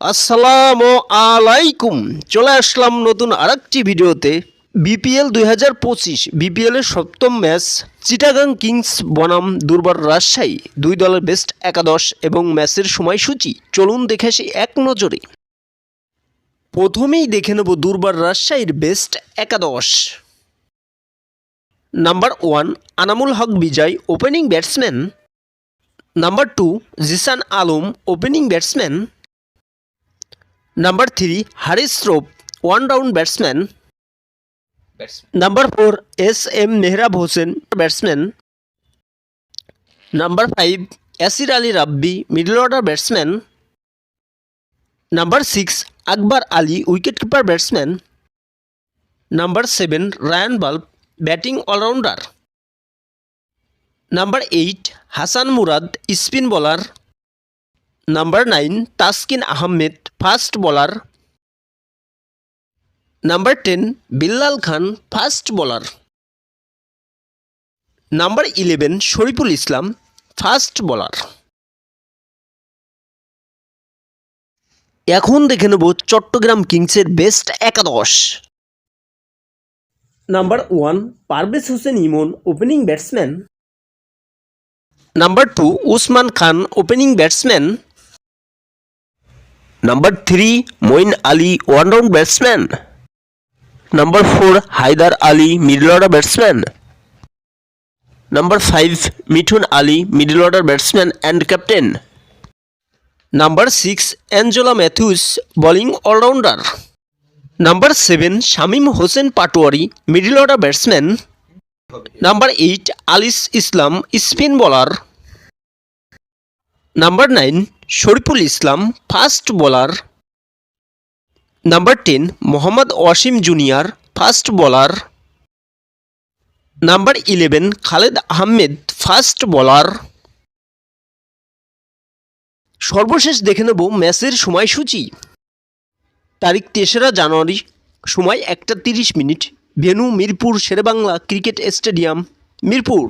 আসসালামু আলাইকুম। চলে আসলাম নতুন আরেকটি ভিডিওতে। বিপিএল দুই হাজার পঁচিশ বিপিএলের সপ্তম ম্যাচ, চিটাগাং কিংস বনাম দুর্বার রাজশাহী, দুই দলের বেস্ট একাদশ এবং ম্যাচের সময়সূচি। চলুন দেখে আসি এক নজরে। প্রথমেই দেখে নেব দুর্বার রাজশাহীর বেস্ট একাদশ। Number one, Anamul Haque Bijoy, opening batsman. Number two, Jishan Alam, opening batsman. Number three Haris Rauf one down batsman number four S M Mehrab Hossain batsman number five Yasir Ali Rabbi middle order batsman number six Akbar Ali wicket keeper batsman number seven Ryan Burl batting allrounder number eight Hasan Murad spin bowler number nine Taskin Ahmed fast bowler number ten Billal Khan fast bowler number eleven Shoriful Islam fast bowler এখন দেখে নেব চট্টগ্রাম কিংসের best একাদশ। Number one Parvez Hossain Emon opening batsman number two Usman Khan opening batsman number three Moeen Ali one down batsman number four Haider Ali middle order batsman number five Mithun Ali middle order batsman and captain number six Angelo Mathews bowling allrounder number seven Shamim Hossain Patwari middle order batsman number eight Alis Islam spin bowler number nine Shoriful Islam fast bowler. Number ten, Mohammad Wasim junior fast bowler. Number eleven, Khaled Ahmed fast bowler. সর্বশেষ দেখে নেব ম্যাচের সময়সূচি। তারিখ তেসরা জানুয়ারি, সময় একটা তিরিশ minute. Venue Mirpur, Sher e Bangla cricket stadium, Mirpur.